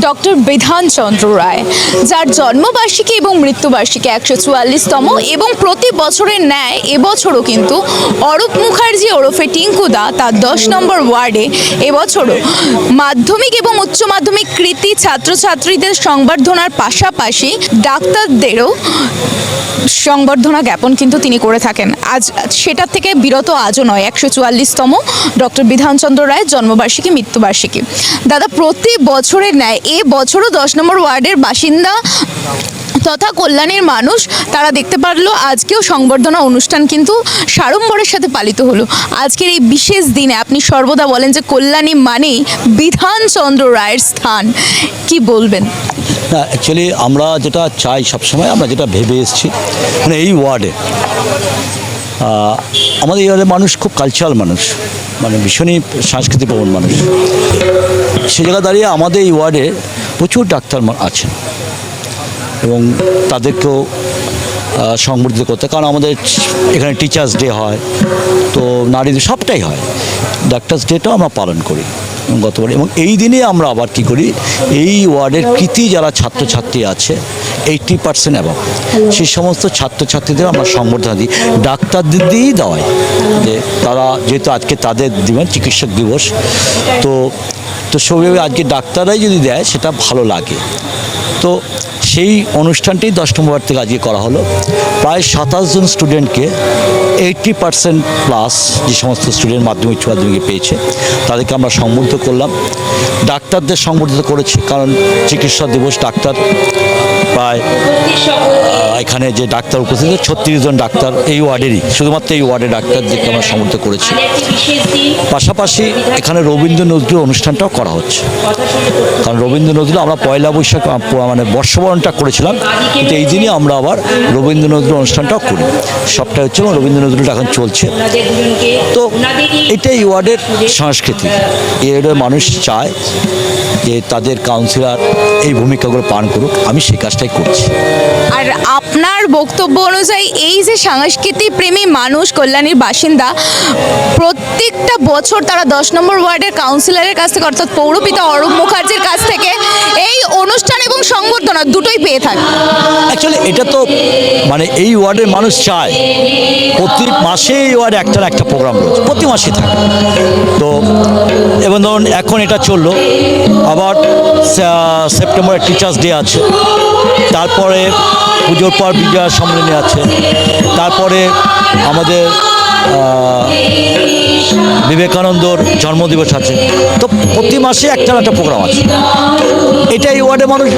Doctor Bidhanchandra রায়, যার জন্মবার্ষিকী এবং মৃত্যুবার্ষিকী একশো চুয়াল্লিশতম এবং প্রতি বছরের ন্যায় এবছরও কিন্তু অরূপ মুখার্জি ওরফে টিঙ্কুদা তার দশ নম্বর ওয়ার্ডে এবছরও মাধ্যমিক এবং উচ্চ মাধ্যমিক কৃতি ছাত্রছাত্রীদের সংবর্ধনার পাশাপাশি ডাক্তারদেরও সংবর্ধনা জ্ঞাপন কিন্তু তিনি করে থাকেন। আজ সেটার থেকে বিরত আজও নয়, একশো চুয়াল্লিশতম ডক্টর বিধানচন্দ্র রায়ের জন্মবার্ষিকী, মৃত্যুবার্ষিকী। দাদা, প্রতি বছরের ন্যায় এ বছরও দশ নম্বর ওয়ার্ডের বাসিন্দা তথা কল্যাণীর মানুষ, তারা দেখতে পারল আজকেও সংবর্ধনা অনুষ্ঠান কিন্তু সাড়ম্বরের সাথে পালিত হলো। আজকের এই বিশেষ দিনে আপনি সর্বদা বলেন যে কল্যাণী মানেই বিধানচন্দ্র রায়ের স্থান। কি বলবেন? না অ্যাকচুয়ালি আমরা যেটা চাই সবসময়, আমরা যেটা ভেবে এসেছি মানে এই ওয়ার্ডে আমাদের এই মানুষ খুব কালচারাল মানুষ মানে ভীষণই সাংস্কৃতিক প্রবণ মানুষ। সে জায়গা দাঁড়িয়ে আমাদের এই ওয়ার্ডে প্রচুর ডাক্তার আছেন। এবং তাদেরকেও সংবর্ধিত করতে কারণ আমাদের এখানে টিচার্স ডে হয়, তো নারীদের সবটাই হয়। ডাক্তার্স ডেটাও আমরা পালন করি। গতবার। এবং এই দিনে আমরা আবার কি করি এই ওয়ার্ডের কৃতি যারা ছাত্রছাত্রী আছে এইটটি পার্সেন্ট এবং সেই সমস্ত ছাত্রছাত্রীদের আমরা সংবর্ধনা দিই। ডাক্তারদের দিয়েই দেওয়াই যে তারা যেহেতু আজকে তাদের দিবেন চিকিৎসক দিবস তো তো সবাই আজকে ডাক্তাররাই যদি দেয় সেটা ভালো লাগে। তো সেই অনুষ্ঠানটি দশ নম্বর থেকে আজকে করা হলো। প্রায় সাতাশ জন স্টুডেন্টকে এইটটি পার্সেন্ট প্লাস যে সমস্ত স্টুডেন্ট মাধ্যমিক উচ্চ মাধ্যমিকে পেয়েছে, তাদেরকে আমরা সম্বর্ধিত করলাম। ডাক্তারদের সংবর্ধিত করেছি, কারণ চিকিৎসা দিবস, ডাক্তার প্রায় এখানে যে ডাক্তার উপস্থিত ছত্রিশ জন ডাক্তার এই ওয়ার্ডেরই, শুধুমাত্র এই ওয়ার্ডের ডাক্তারদেরকে আমরা সমর্থ করেছি। পাশাপাশি এখানে রবীন্দ্র নজরুল অনুষ্ঠানটাও করা হচ্ছে। কারণ রবীন্দ্র নজরুল, আমরা পয়লা বৈশাখ মানে বর্ষবরণটা করেছিলাম, কিন্তু এই দিনই আমরা আবার রবীন্দ্র নজরুল অনুষ্ঠানটাও করি। সবটা হচ্ছে এবং রবীন্দ্র নজরুলটা এখন চলছে। তো এটাই ওয়ার্ডের সংস্কৃতি। ওয়ার্ডের মানুষ চায় যে তাদের কাউন্সিলর এই ভূমিকাগুলো পালন করুক, আমি সেই কাজটাই করছি। আর আপনার বক্তব্য অনুযায়ী এই যে সাংস্কৃতিক প্রেমী মানুষ কল্যাণীর বাসিন্দা, প্রত্যেকটা বছর তারা দশ নম্বর ওয়ার্ডের কাউন্সিলরের কাছ থেকে অর্থাৎ পৌরপিতা অরূপ মুখার্জির কাছ থেকে এই অনুষ্ঠান এবং সংবর্ধনা দুটোই পেয়ে থাকে। অ্যাকচুয়ালি এটা তো মানে এই ওয়ার্ডের মানুষ চায়। প্রতি মাসে এই ওয়ার্ডে একটা একটা প্রোগ্রাম রয়েছে, প্রতি মাসে থাকে। তো এবং ধরুন এখন এটা চলল, আবার সেপ্টেম্বরে টিচার্স ডে আছে। তারপরে পুজোর পর বিজয়া সম্মেলনী আছে। তারপরে আমাদের বিবেকানন্দর জন্মদিবস আছে। তো প্রতি মাসে একটা একটা প্রোগ্রাম আছে। এটা এই ওয়ার্ডের মানুষ,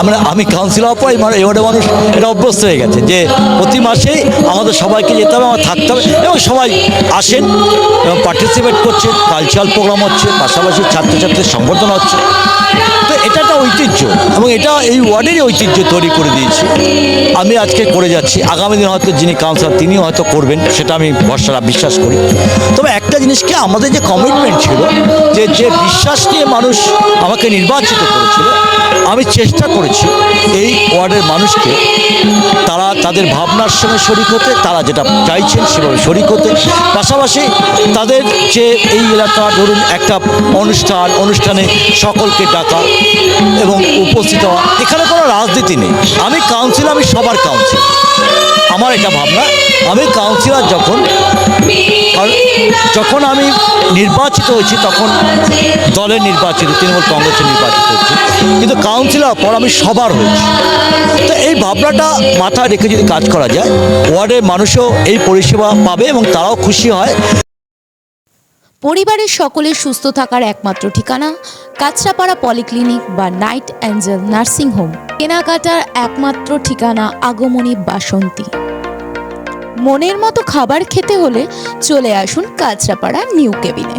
আমরা, আমি কাউন্সিলর পর এই মানে এই ওয়ার্ডের মানুষ এটা অভ্যস্ত হয়ে গেছে যে প্রতি মাসেই আমাদের সবাইকে যেতে হবে আমার থাকতে হবে এবং সবাই আসেন এবং পার্টিসিপেট করছে কালচারাল প্রোগ্রাম হচ্ছে, পাশাপাশি ছাত্রছাত্রীদের সংবর্ধনা হচ্ছে। তো এটা ঐতিহ্য এবং এটা এই ওয়ার্ডেরই ঐতিহ্য তৈরি করে দিয়েছি। আমি আজকে করে যাচ্ছি। আগামী দিন হয়তো যিনি কাউন্সিলর তিনি হয়তো করবেন, সেটা আমি ভরসা, বিশ্বাস করি। তবে একটা জিনিসকে আমাদের যে কমিটমেন্ট ছিল, যে যে বিশ্বাস নিয়ে মানুষ আমাকে নির্বাচিত করেছিল, আমি চেষ্টা করেছি এই ওয়ার্ডের মানুষকে তারা তাদের ভাবনার সঙ্গে শরিক হতে, তারা যেটা চাইছেন সেভাবে শরিক হতে। পাশাপাশি তাদের যে এই এলাকা, ধরুন একটা অনুষ্ঠান, অনুষ্ঠানে সকলকে ডাকা এবং উপস্থিত হওয়া। এখানে কোনো রাজনীতি নেই। আমি কাউন্সিল আমি সবার কাউন্সিল আমার এটা ভাবনা, আমি কাউন্সিলর যখন যখন আমি নির্বাচিত হয়েছি, তখন দলের নির্বাচিত, তৃণমূল কংগ্রেসের নির্বাচিত হয়েছি। কিন্তু কাউন্সিলর পর আমি সবার হয়েছি। তো এই ভাবনাটা মাথায় রেখে যদি কাজ করা যায়, ওয়ার্ডের মানুষও এই পরিষেবা পাবে এবং তারাও খুশি হয়। পরিবারের সকলের সুস্থ থাকার একমাত্র ঠিকানা কাঁচরাপাড়া পলিক্লিনিক বা নাইট অ্যাঞ্জেল নার্সিং হোম। কেনাকাটার একমাত্র ঠিকানা আগমনী বাসন্তী। মনের মতো খাবার খেতে হলে চলে আসুন কাঁচরাপাড়া নিউ কেবিনে।